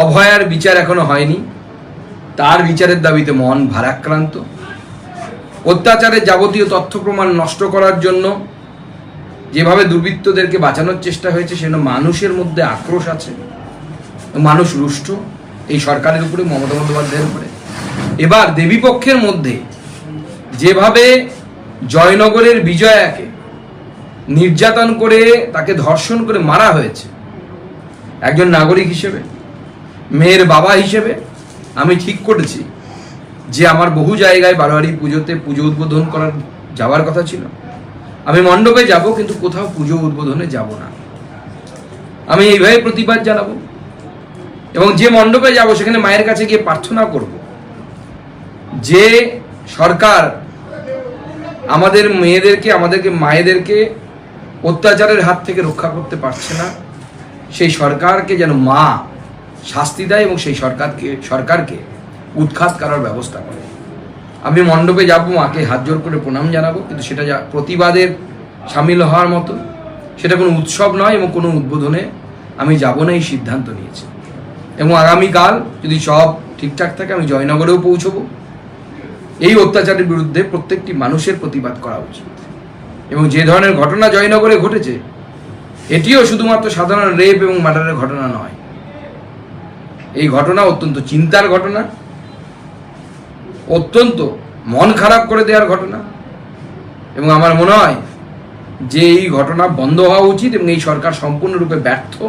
অভয়ার বিচার এখনও হয়নি। তার বিচারের দাবিতে মন ভারাক্রান্ত। অত্যাচারের যাবতীয় তথ্য প্রমাণ নষ্ট করার জন্য যেভাবে দুর্বৃত্তদেরকে বাঁচানোর চেষ্টা হয়েছে, সেজন্য মানুষের মধ্যে আক্রোশ আছে। মানুষ রুষ্ট এই সরকারের উপরে, মমতা বন্দ্যোপাধ্যায়ের উপরে। এবার দেবীপক্ষের মধ্যে যেভাবে জয়নগরের বিজয়াকে নির্যাতন করে তাকে ধর্ষণ করে মারা হয়েছে, একজন নাগরিক হিসেবে মেয়ের বাবা হিসেবে আমি ঠিক করেছি যে আমার বহু জায়গায় বারোয়ারি পুজোতে পুজো উদ্বোধন করার যাওয়ার কথা ছিল। আমি মণ্ডপে যাব কিন্তু কোথাও পুজো উদ্বোধনে যাব না। আমি এইভাবে প্রতিবাদ জানাব এবং যে মণ্ডপে যাব সেখানে মায়ের কাছে গিয়ে প্রার্থনা করব যে সরকার আমাদের মেয়েদেরকে, আমাদেরকে মায়েদেরকে অত্যাচারের হাত থেকে রক্ষা করতে পারছে না, সেই সরকারকে যেন মা শাস্তি দেয় এবং সেই সরকারকে সরকারকে উৎখাত করার ব্যবস্থা করে। আমি মণ্ডপে যাব, মাকে হাত জোর করে প্রণাম জানাব, কিন্তু সেটা যা প্রতিবাদের সামিল হওয়ার মতো সেটা কোনো উৎসব নয় এবং কোনো উদ্বোধনে আমি যাব না এই সিদ্ধান্ত নিয়েছি। এবং আগামীকাল যদি সব ঠিকঠাক থাকে, আমি জয়নগরেও পৌঁছবো। এই অত্যাচারের বিরুদ্ধে প্রত্যেকটি মানুষের প্রতিবাদ করা উচিত। এবং যে ধরনের ঘটনা জয়নগরে ঘটেছে, এটিও শুধুমাত্র সাধারণ রেপ এবং মার্ডারের ঘটনা নয় এই ঘটনা অত্যন্ত চিন্তার ঘটনা, অত্যন্ত মন খারাপ করে দেওয়ার ঘটনা, এবং আমার মনে হয় যে এই ঘটনা বন্ধ হওয়া উচিত এবং এই সরকার সম্পূর্ণরূপে ব্যর্থ।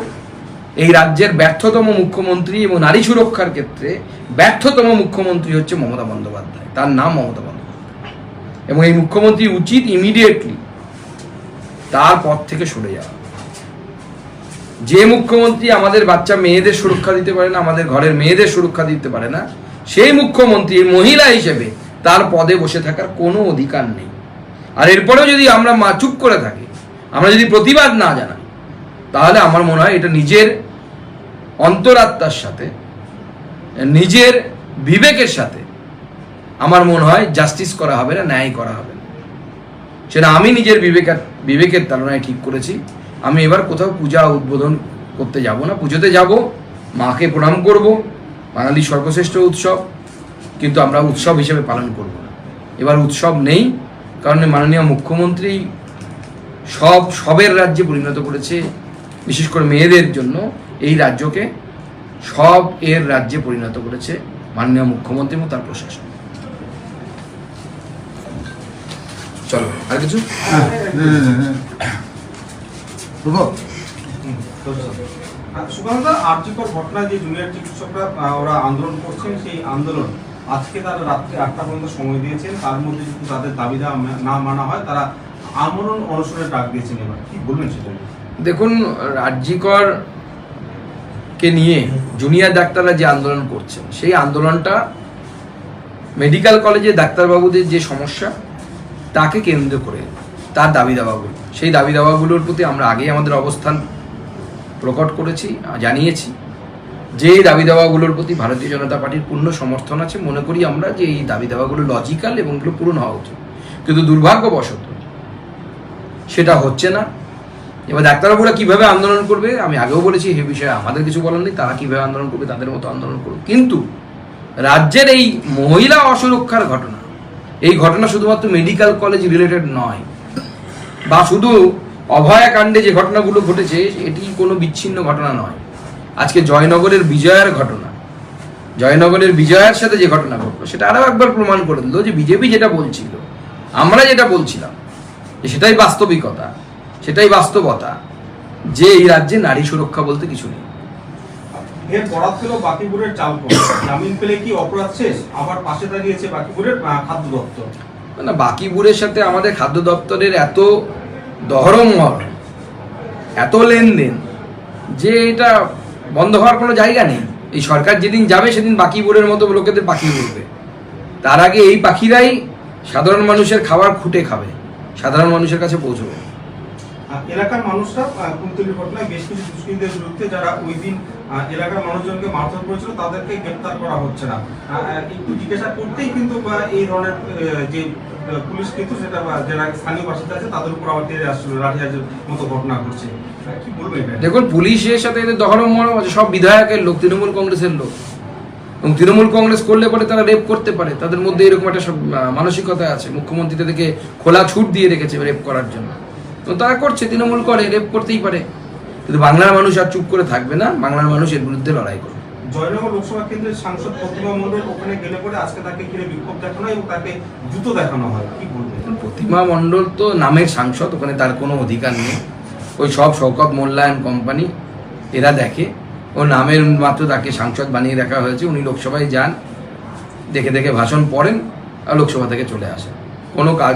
এই রাজ্যের ব্যর্থতম মুখ্যমন্ত্রী এবং নারী সুরক্ষার ক্ষেত্রে ব্যর্থতম মুখ্যমন্ত্রী হচ্ছে মমতা বন্দ্যোপাধ্যায়। তার নাম মমতা বন্দ্যোপাধ্যায়। এবং এই মুখ্যমন্ত্রী উচিত ইমিডিয়েটলি তার পথ থেকে সরে যাওয়া। যে মুখ্যমন্ত্রী আমাদের বাচ্চা মেয়েদের সুরক্ষা দিতে পারে না, আমাদের ঘরের মেয়েদের সুরক্ষা দিতে পারে না, সেই মুখ্যমন্ত্রী মহিলা হিসেবে তার পদে বসে থাকার কোনো অধিকার নেই। আর এরপরেও যদি আমরা মা, চুপ করে থাকি, আমরা যদি প্রতিবাদ না জানাই, তাহলে আমার মনে হয় এটা নিজের অন্তরাত্মার সাথে, নিজের বিবেকের সাথে আমার মনে হয় জাস্টিস করা হবে না, ন্যায় করা হবে না। সেটা আমি নিজের বিবেকের বিবেকের তালনায় ঠিক করেছি। আমি এবার কোথাও পূজা উদ্বোধন করতে যাব না। পুজোতে যাব, মাকে প্রণাম করব বাঙালির সর্বশ্রেষ্ঠ উৎসব, কিন্তু আমরা উৎসব হিসেবে পালন করব না। এবার উৎসব নেই, কারণ মাননীয় মুখ্যমন্ত্রী সব, সবের রাজ্যে পরিণত করেছে। বিশেষ করে মেয়েদের জন্য এই রাজ্যকে সব এর রাজ্যে পরিণত করেছে মাননীয় মুখ্যমন্ত্রী এবং তার প্রশাসন। চলো, আর কিছু? সুকান্ত আর্যকর ঘটনা যে জুনিয়র চিকিৎসকরা ওরা আন্দোলন করছেন সেই আন্দোলন আজকে তারা রাত্রি আটটা পর্যন্ত সময় দিয়েছেন। তার মধ্যে যদি তাদের দাবি না মানা হয় তারা আমরণ অনশনের ডাক দিয়েছেন এবার। কি বলবেন সেটা দেখুন রাজ্যিকর কে নিয়ে জুনিয়র ডাক্তাররা যে আন্দোলন করছেন সেই আন্দোলনটা মেডিকেল কলেজে ডাক্তারবাবুদের যে সমস্যা তাকে কেন্দ্র করে তার দাবি দাবাগুলো সেই দাবি দাবাগুলোর প্রতি আমরা আগেই আমাদের অবস্থান প্রকট করেছি, জানিয়েছি। যে এই দাবি দাবাগুলোর প্রতি ভারতীয় জনতা পার্টির পূর্ণ সমর্থন আছে, মনে করি আমরা যে এই দাবি দাবাগুলো লজিক্যাল এবং এগুলো পূরণ হওয়া উচিত। কিন্তু দুর্ভাগ্যবশত সেটা হচ্ছে না। এবার ডাক্তারবাবুরা কীভাবে আন্দোলন করবে, আমি আগেও বলেছি এই বিষয়ে আমাদের কিছু বলার নেই, তারা কীভাবে আন্দোলন করবে, তাদের মতো আন্দোলন করবে কিন্তু রাজ্যের এই মহিলা অসুরক্ষার ঘটনা, এই ঘটনা শুধুমাত্র মেডিকেল কলেজ রিলেটেড নয় বা শুধু অভয়া কাণ্ডে যে ঘটনাগুলো ঘটেছে এটি কোনো বিচ্ছিন্ন ঘটনা নয়। আজকে জয়নগরের বিজয়ার ঘটনা। জয়নগরের বিজয়ার সাথে যে ঘটনা ঘটলো সেটা আরও একবার প্রমাণ করে দিল যে বিজেপি যেটা বলছিল আমরা যেটা বলছিলাম যে সেটাই বাস্তবিকতা সেটাই বাস্তবতা যে এই রাজ্যে নারী সুরক্ষা বলতে কিছু নেই। এর বরাত ছিল বাকিপুরের চাল জামিন পেলে কি অপরাধ শেষ? আবার পাশে দাঁড়িয়েছে বাকিপুরের খাদ্য দপ্তর। না বাকিপুরের সাথে আমাদের খাদ্য দপ্তরের এত দহরমহর এত লেনদেন। যে এটা বন্ধ হওয়ার কোনো জায়গা নেই। এই সরকার যেদিন যাবে, সেদিন বাকি বোর্ডের মতো লোকেদের পাখি উঠবে। তার আগে এই পাখিরাই সাধারণ মানুষের খাবার খুঁটে খাবে। সাধারণ মানুষের কাছে পৌঁছবে। এলাকার মানুষরা আহ, কুমতলির ঘটনায় বেশ কিছু দুষ্কৃতীদের বিরুদ্ধে যারা ওই দিন এলাকার মানুষজনকে মারধর করেছিল তাদেরকে গ্রেপ্তার করা হচ্ছে না। একটু জিজ্ঞাসা করতেই কিন্তু এই ধরনের যে পুলিশ কিন্তু সেটা যারা স্থানীয় বাসিন্দা আছে তাদের উপর আবার তেড়ে আসছিল লাঠিচার্জের মতো ঘটনা ঘটছে। কি বলবেন দেখুন পুলিশের সাথে এদের দখলম মরম সব বিধায়কের লোক তৃণমূল কংগ্রেসের লোক। এবং তৃণমূল কংগ্রেস করলে পরে তারা রেপ করতে পারে তাদের মধ্যে এরকম একটা সব, মানসিকতা আছে। মুখ্যমন্ত্রী তাদেরকে খোলা ছুট দিয়ে রেখেছে রেপ করার জন্য। তারা করছে তৃণমূল করে রেপ করতেই পারে। কিন্তু বাংলার মানুষ আর চুপ করে থাকবে না বাংলার মানুষ এর বিরুদ্ধে লড়াই করবে। জয়নগর লোকসভা কেন্দ্রের সাংসদ প্রতিমা মণ্ডল ওখানে গেলে পরে আজকে তাকে ঘিরে বিক্ষোভ দেখানো এবং তাকে জুতো দেখানো হয়। কি বলবেন? প্রতিমা মণ্ডল তো নামের সাংসদ ওখানে তার কোনো অধিকার নেই। ওই সব মূল্যায়ন কোম্পানি এরা দেখে। ও নামের মাত্র তাকে সাংসদ বানিয়ে রাখা হয়েছে উনি লোকসভায় যান দেখে দেখে ভাষণ পড়েন আর লোকসভা থেকে চলে আসেন। কোনো কাজ